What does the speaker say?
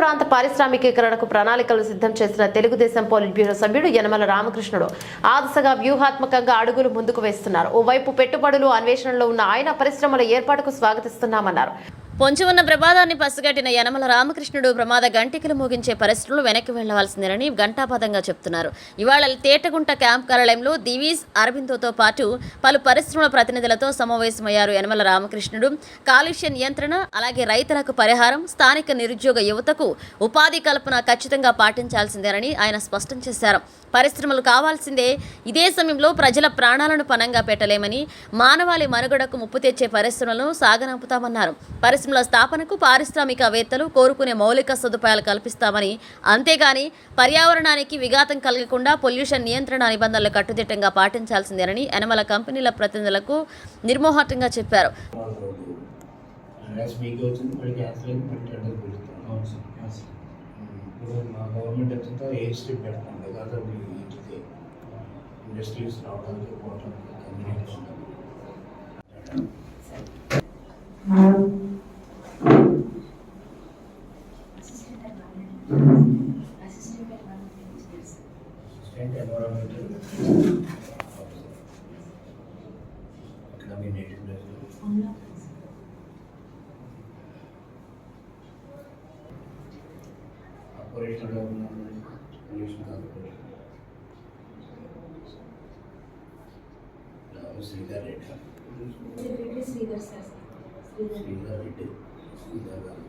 ప్రాంత పారిశ్రామికీకరణకు ప్రణాళికలు సిద్ధం చేసిన తెలుగుదేశం పోలిట్ బ్యూరో సభ్యుడు యనమల రామకృష్ణుడు ఆదశగా వ్యూహాత్మకంగా అడుగులు ముందుకు వేస్తున్నారు. ఓవైపు పెట్టుబడులు అన్వేషణలో ఉన్న ఆయన పరిశ్రమల ఏర్పాటుకు స్వాగతిస్తున్నామన్నారు. పొంచి ఉన్న ప్రమాదాన్ని పసిగట్టిన యనమల రామకృష్ణుడు ప్రమాద గంటికలు మోగించే పరిస్థితులు వెనక్కి వెళ్ళవలసిందేనని గంటాపదంగా చెప్తున్నారు. ఇవాళ తేటగుంట క్యాంప్ కార్యాలయంలో దివీస్ అరబిందోతో పాటు పలు పరిశ్రమల ప్రతినిధులతో సమావేశమయ్యారు యనమల రామకృష్ణుడు. కాలుష్య నియంత్రణ అలాగే రైతులకు పరిహారం స్థానిక నిరుద్యోగ యువతకు ఉపాధి కల్పన ఖచ్చితంగా పాటించాల్సిందేనని ఆయన స్పష్టం చేశారు. పరిశ్రమలు కావాల్సిందే ఇదే సమయంలో ప్రజల ప్రాణాలను పనంగా పెట్టలేమని మానవాళి మనుగడకు ముప్పు తెచ్చే పరిశ్రమలను సాగనంపుతామన్నారు. పరిశ్రమల స్థాపనకు పారిశ్రామికవేత్తలు కోరుకునే మౌలిక సదుపాయాలు కల్పిస్తామని అంతేగాని పర్యావరణానికి విఘాతం కలగకుండా పొల్యూషన్ నియంత్రణ నిబంధనలు కట్టుదిట్టంగా పాటించాల్సిందేనని యనమల కంపెనీల ప్రతినిధులకు నిర్మోహటంగా చెప్పారు ఇండస్ట్రీస్ రావడానికి వచ్చింది మళ్ళీ అసిస్టెంట్ ఎన్విరాన్మెంటల్ అక్కడ మీ నేటివ్ ప్లేస్ ఆపరేషన్లో ఉన్నాను pollution corporation Sridhar Reddy Sridhar sir Sridhar Sridhar Reddy Sridhar గారు